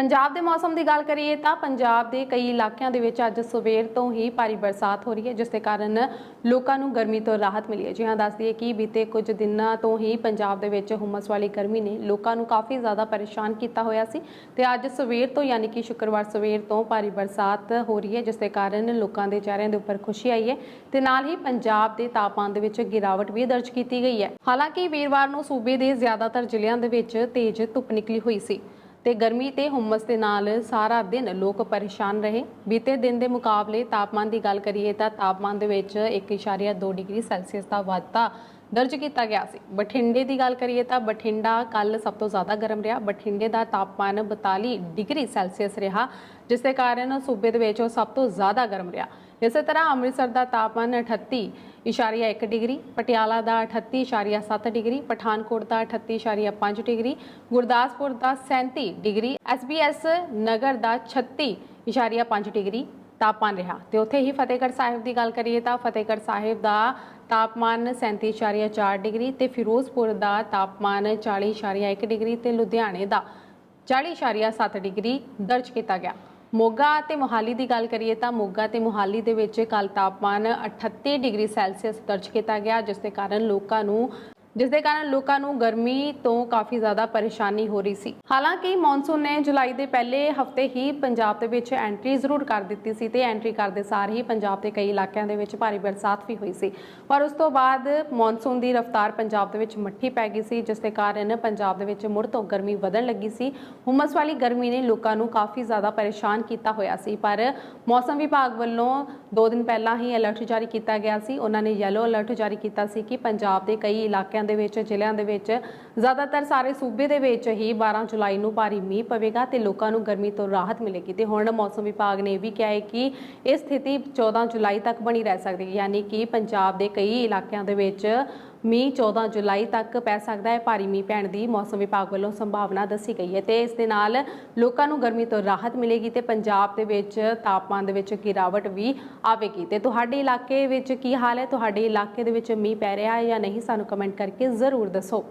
ਪੰਜਾਬ ਦੇ ਮੌਸਮ ਦੀ ਗੱਲ ਕਰੀਏ ਤਾਂ ਪੰਜਾਬ ਦੇ ਕਈ ਇਲਾਕਿਆਂ ਦੇ ਵਿੱਚ ਅੱਜ ਸਵੇਰ ਤੋਂ ਹੀ ਭਾਰੀ ਬਰਸਾਤ ਹੋ ਰਹੀ ਹੈ, ਜਿਸ ਦੇ ਕਾਰਨ ਲੋਕਾਂ ਨੂੰ ਗਰਮੀ ਤੋਂ ਰਾਹਤ ਮਿਲੀ ਹੈ। ਜੀ ਹਾਂ, ਦੱਸ ਦਈਏ ਕਿ ਬੀਤੇ ਕੁਝ ਦਿਨਾਂ ਤੋਂ ਹੀ ਪੰਜਾਬ ਦੇ ਵਿੱਚ ਹੁਮਸ ਵਾਲੀ ਗਰਮੀ ਨੇ ਲੋਕਾਂ ਨੂੰ ਕਾਫੀ ਜ਼ਿਆਦਾ ਪਰੇਸ਼ਾਨ ਕੀਤਾ ਹੋਇਆ ਸੀ ਤੇ ਅੱਜ ਸਵੇਰ ਤੋਂ ਯਾਨੀ ਕਿ ਸ਼ੁੱਕਰਵਾਰ ਸਵੇਰ ਤੋਂ ਭਾਰੀ ਬਰਸਾਤ ਹੋ ਰਹੀ ਹੈ, ਜਿਸ ਦੇ ਕਾਰਨ ਲੋਕਾਂ ਦੇ ਚਿਹਰਿਆਂ ਦੇ ਉੱਪਰ ਖੁਸ਼ੀ ਆਈ ਹੈ ਤੇ ਨਾਲ ਹੀ ਪੰਜਾਬ ਦੇ ਤਾਪਮਾਨ ਦੇ ਵਿੱਚ ਗਿਰਾਵਟ ਵੀ ਦਰਜ ਕੀਤੀ ਗਈ ਹੈ। ਹਾਲਾਂਕਿ ਵੀਰਵਾਰ ਨੂੰ ਸੂਬੇ ਦੇ ਜ਼ਿਆਦਾਤਰ ਜ਼ਿਲ੍ਹਿਆਂ ਦੇ ਵਿੱਚ ਤੇਜ਼ ਧੁੱਪ ਨਿਕਲੀ ਹੋਈ ਸੀ। ਤੇ ਗਰਮੀ ਤੇ ਹੁਮਸ ਦੇ ਨਾਲ ਸਾਰਾ ਦਿਨ ਲੋਕ ਪਰੇਸ਼ਾਨ ਰਹੇ। ਬੀਤੇ ਦਿਨ ਦੇ ਮੁਕਾਬਲੇ ਤਾਪਮਾਨ ਦੀ ਗੱਲ ਕਰੀਏ ਤਾਂ ਤਾਪਮਾਨ ਦੇ ਵਿੱਚ 1.2 ਡਿਗਰੀ ਸੈਲਸੀਅਸ ਦਾ ਵਾਧਾ ਦਰਜ ਕੀਤਾ ਗਿਆ ਸੀ। ਬਠਿੰਡੇ ਦੀ ਗੱਲ ਕਰੀਏ ਤਾਂ ਬਠਿੰਡਾ ਕੱਲ ਸਭ ਤੋਂ ਜ਼ਿਆਦਾ ਗਰਮ ਰਿਹਾ। ਬਠਿੰਡੇ ਦਾ ਤਾਪਮਾਨ 42 ਡਿਗਰੀ ਸੈਲਸੀਅਸ ਰਿਹਾ, ਜਿਸ ਦੇ ਕਾਰਨ ਸੂਬੇ ਦੇ ਵਿੱਚ ਉਹ ਸਭ ਤੋਂ ਜ਼ਿਆਦਾ ਗਰਮ ਰਿਹਾ। ਇਸੇ ਤਰ੍ਹਾਂ ਅੰਮ੍ਰਿਤਸਰ ਦਾ ਤਾਪਮਾਨ 38.1 ਡਿਗਰੀ, ਪਟਿਆਲਾ ਦਾ 38.7 ਡਿਗਰੀ, ਪਠਾਨਕੋਟ ਦਾ 38.5 ਡਿਗਰੀ, ਗੁਰਦਾਸਪੁਰ ਦਾ 37 ਡਿਗਰੀ ਐਸਬੀਐਸ ਨਗਰ ਦਾ 36.5 ਡਿਗਰੀ ਤਾਪਮਾਨ ਰਿਹਾ। ਤੇ ਉੱਥੇ ਹੀ ਫਤਿਹਗੜ੍ਹ ਸਾਹਿਬ ਦੀ ਗੱਲ ਕਰੀਏ ਤਾਂ ਫਤਿਹਗੜ੍ਹ ਸਾਹਿਬ ਦਾ ਤਾਪਮਾਨ 37.4 ਡਿਗਰੀ ਤੇ ਫਿਰੋਜ਼ਪੁਰ ਦਾ ਤਾਪਮਾਨ 40.1 ਡਿਗਰੀ ਤੇ ਲੁਧਿਆਣੇ ਦਾ 40.7 ਡਿਗਰੀ ਦਰਜ ਕੀਤਾ ਗਿਆ। ਮੋਗਾ ਤੇ ਮੋਹਾਲੀ ਦੀ ਗੱਲ ਕਰੀਏ ਤਾਂ ਮੋਗਾ ਤੇ ਮੋਹਾਲੀ ਦੇ ਵਿੱਚ ਕੱਲ ਤਾਪਮਾਨ 38 ਡਿਗਰੀ ਸੈਲਸੀਅਸ ਦਰਜ ਕੀਤਾ ਗਿਆ, ਜਿਸ ਦੇ ਕਾਰਨ ਲੋਕਾਂ ਨੂੰ ਜਿਸ ਦੇ ਕਾਰਨ ਲੋਕਾਂ ਨੂੰ ਗਰਮੀ ਤੋਂ ਕਾਫੀ ਜ਼ਿਆਦਾ ਪਰੇਸ਼ਾਨੀ ਹੋ ਰਹੀ ਸੀ। ਹਾਲਾਂਕਿ ਮੌਨਸੂਨ ਨੇ ਜੁਲਾਈ ਦੇ ਪਹਿਲੇ ਹਫ਼ਤੇ ਹੀ ਪੰਜਾਬ ਦੇ ਵਿੱਚ ਐਂਟਰੀ ਜ਼ਰੂਰ ਕਰ ਦਿੱਤੀ ਸੀ ਤੇ ਐਂਟਰੀ ਕਰਦੇ ਸਾਰ ਹੀ ਪੰਜਾਬ ਦੇ ਕਈ ਇਲਾਕਿਆਂ ਦੇ ਵਿੱਚ ਭਾਰੀ ਬਰਸਾਤ ਵੀ ਹੋਈ ਸੀ। ਪਰ ਉਸ ਤੋਂ ਬਾਅਦ ਮੌਨਸੂਨ ਦੀ ਰਫ਼ਤਾਰ ਪੰਜਾਬ ਦੇ ਵਿੱਚ ਮੱਠੀ ਪੈ ਗਈ ਸੀ, ਜਿਸ ਦੇ ਕਾਰਨ ਪੰਜਾਬ ਦੇ ਵਿੱਚ ਮੁੜ ਤੋਂ ਗਰਮੀ ਵਧਣ ਲੱਗੀ ਸੀ। ਹੁਮਸ ਵਾਲੀ ਗਰਮੀ ਨੇ ਲੋਕਾਂ ਨੂੰ ਕਾਫੀ ਜ਼ਿਆਦਾ ਪਰੇਸ਼ਾਨ ਕੀਤਾ ਹੋਇਆ ਸੀ। ਪਰ ਮੌਸਮ ਵਿਭਾਗ ਵੱਲੋਂ 2 ਦਿਨ ਪਹਿਲਾਂ ਹੀ ਅਲਰਟ ਜਾਰੀ ਕੀਤਾ ਗਿਆ ਸੀ। ਉਹਨਾਂ ਨੇ ਯੈਲੋ ਅਲਰਟ ਜਾਰੀ ਕੀਤਾ ਸੀ ਕਿ ਪੰਜਾਬ ਦੇ ਕਈ ਇਲਾਕਿਆਂ ਦੇ ਵਿੱਚ, ਜ਼ਿਲ੍ਹਿਆਂ ਦੇ ਵਿੱਚ ਜ਼ਿਆਦਾਤਰ ਸਾਰੇ ਸੂਬੇ ਦੇ ਵਿੱਚ ਹੀ 12 ਜੁਲਾਈ ਨੂੰ ਭਾਰੀ ਮੀਂਹ ਪਵੇਗਾ ਤੇ ਲੋਕਾਂ ਨੂੰ ਗਰਮੀ ਤੋਂ ਰਾਹਤ ਮਿਲੇਗੀ। ਤੇ ਹੁਣ ਮੌਸਮ ਵਿਭਾਗ ਨੇ ਇਹ ਵੀ ਕਿਹਾ ਹੈ ਕਿ ਇਹ ਸਥਿਤੀ 14 ਜੁਲਾਈ ਤੱਕ ਬਣੀ ਰਹਿ ਸਕਦੀ ਹੈ। ਯਾਨੀ ਕਿ ਪੰਜਾਬ ਦੇ ਕਈ ਇਲਾਕਿਆਂ ਦੇ ਵਿੱਚ ਮੀਂਹ 14 ਜੁਲਾਈ ਤੱਕ ਪੈ ਸਕਦਾ ਹੈ। ਭਾਰੀ ਮੀਂਹ ਪੈਣ ਦੀ ਮੌਸਮ ਵਿਭਾਗ ਵੱਲੋਂ ਸੰਭਾਵਨਾ ਦੱਸੀ ਗਈ ਹੈ ਤੇ ਇਸ ਦੇ ਨਾਲ ਲੋਕਾਂ ਨੂੰ ਗਰਮੀ ਤੋਂ ਰਾਹਤ ਮਿਲੇਗੀ ਤੇ ਪੰਜਾਬ ਦੇ ਵਿੱਚ ਤਾਪਮਾਨ ਦੇ ਵਿੱਚ ਗਿਰਾਵਟ ਵੀ ਆਵੇਗੀ। ਤੇ ਤੁਹਾਡੇ ਇਲਾਕੇ ਵਿੱਚ ਕੀ ਹਾਲ ਹੈ? ਤੁਹਾਡੇ ਇਲਾਕੇ ਦੇ ਵਿੱਚ ਮੀਂਹ ਪੈ ਰਿਹਾ ਹੈ ਜਾਂ ਨਹੀਂ? ਸਾਨੂੰ ਕਮੈਂਟ ਕਰਕੇ ਜ਼ਰੂਰ ਦੱਸੋ।